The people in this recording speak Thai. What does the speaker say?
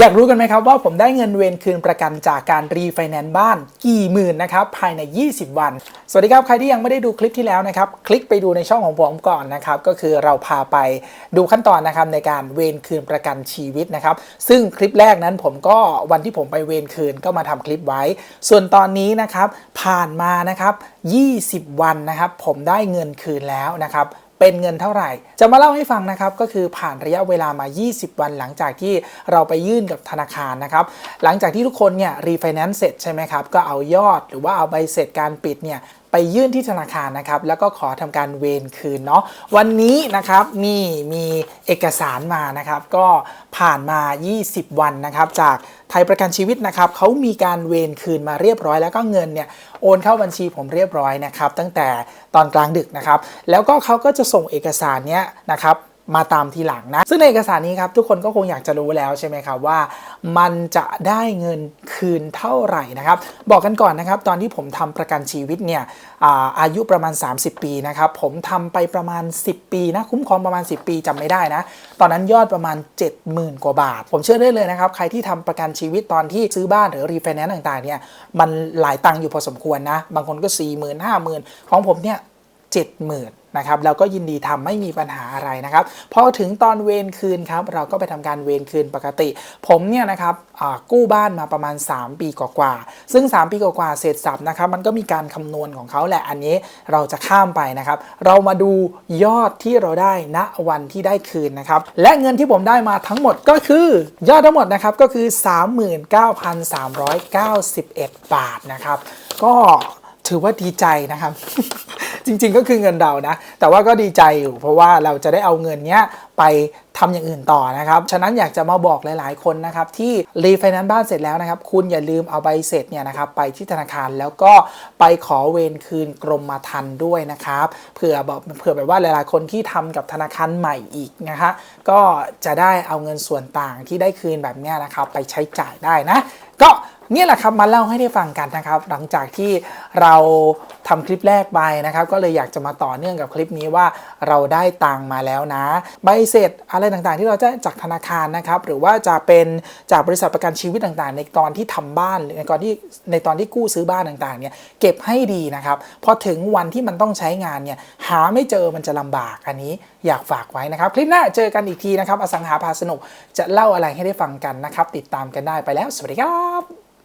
อยากรู้กันไหมครับว่าผมได้เงินเวรคืนประกันจากการรีไฟแนนซ์บ้านกี่หมื่นนะครับภายใน 20 วัน สวัสดีครับใครที่ยังไม่ได้ดูคลิปที่แล้วนะครับคลิกไปดูในช่องของผมก่อนนะครับก็คือเราพาไปดูขั้นตอนนะครับในการเวรคืนประกันชีวิตนะครับซึ่งคลิปแรกนั้นผมก็วันที่ผมไปเวรคืนก็มาทำคลิปไว้ ส่วนตอนนี้นะครับผ่านมานะครับ20 วันนะครับผมได้เงินคืนแล้วนะครับ เป็นเงินเท่าไหร่ จะมาเล่าให้ฟังนะครับก็คือผ่านระยะเวลามา 20 วันหลังจากที่เราไปยื่นกับธนาคารนะครับ หลังจากที่ทุกคนเนี่ยรีไฟแนนซ์เสร็จใช่ไหมครับ ก็เอายอดหรือว่าเอาใบเสร็จการปิดเนี่ยไปยื่นที่ธนาคารนะครับ แล้วก็ขอทำการเวนคืนเนาะวันนี้นะครับมีมีเอกสารมานะครับ ก็ผ่านมา 20 วันนะครับ จากไทยประกันชีวิตนะครับเขามีการเวนคืนมาเรียบร้อย แล้วก็เงินเนี่ยโอนเข้าบัญชีผมเรียบร้อยนะครับ ตั้งแต่ตอนกลางดึกนะครับ แล้วก็เขาก็จะส่งเอกสารเนี้ยนะครับ มาตามทีหลังนะ ซึ่งในเอกสารนี้ครับทุกคนก็คงอยากจะรู้แล้วใช่ไหมครับว่า มันจะได้เงินคืนเท่าไหร่นะครับ บอกกันก่อนนะครับ ตอนที่ผมทำประกันชีวิตเนี่ยอาอายุประมาณ 30 ปีนะครับผมทำไปประมาณ 10 ปีนะคุ้มครองประมาณ 10 ปีจำไม่ได้นะ ตอนนั้นยอดประมาณ 70,000 กว่าบาท ผมเชื่อได้เลยนะครับใครที่ทำประกันชีวิตตอนที่ซื้อบ้านหรือรีไฟแนนซ์ต่างๆเนี่ยมันหลายตังค์อยู่พอสมควรนะ บางคนก็ 4 0 0 0 0 5 0,000 ของผมเนี่ย70,000น นะครับแล้วก็ยินดีทำไม่มีปัญหาอะไรนะครับพอถึงตอนเวรคืนครับเราก็ไปทำการเวรคืนปกติ ผมเนี่ยนะครับกู้บ้านมาประมาณ 3 ปีกว่าๆซึ่ง 3 ปีกว่าๆเสร็จสับนะครับมันก็มีการคำนวณของเขาแหละอันนี้เราจะข้ามไปนะครับเรามาดูยอดที่เราได้ณวันที่ได้คืนนะครับและเงินที่ผมได้มาทั้งหมดก็คือยอดทั้งหมดนะครับก็คือ 39,391 บาทนะครับก็ถือว่าดีใจนะครับ จริง ๆ ก็คือเงินเรานะ แต่ว่าก็ดีใจอยู่ เพราะว่าเราจะได้เอาเงินเนี้ยไปทำอย่างอื่นต่อนะครับ ฉะนั้นอยากจะมาบอกหลาย ๆ คนนะครับ ที่รีไฟแนนซ์บ้านเสร็จแล้วนะครับ คุณอย่าลืมเอาใบเสร็จเนี่ยนะครับไปที่ธนาคารแล้วก็ไปขอเวรคืนกรมธรรม์ด้วยนะครับเผื่อบอกเผื่อแบบว่าหลาย ๆ คนที่ทำกับธนาคารใหม่อีกนะคะก็จะได้เอาเงินส่วนต่างที่ได้คืนแบบเนี้ยนะครับ ไปใช้จ่ายได้นะ ก็ เนี่ยแหละครับมาเล่าให้ได้ฟังกันนะครับ หลังจากที่เราทำคลิปแรกไปนะครับ ก็เลยอยากจะมาต่อเนื่องกับคลิปนี้ว่าเราได้ตังมาแล้วนะ ใบเสร็จอะไรต่างๆ ที่เราจะจากธนาคารนะครับ หรือว่าจะเป็นจากบริษัทประกันชีวิตต่างๆ ในตอนที่ทำบ้านหรือในตอนที่ในตอนที่กู้ซื้อบ้านต่างๆเนี่ยเก็บให้ดีนะครับพอถึงวันที่มันต้องใช้งานเนี่ยหาไม่เจอมันจะลำบากอันนี้อยากฝากไว้นะครับ คลิปหน้าเจอกันอีกทีนะครับ อสังหาพาสนุกจะเล่าอะไรให้ได้ฟังกันนะครับ ติดตามกันได้ไปแล้ว สวัสดีครับ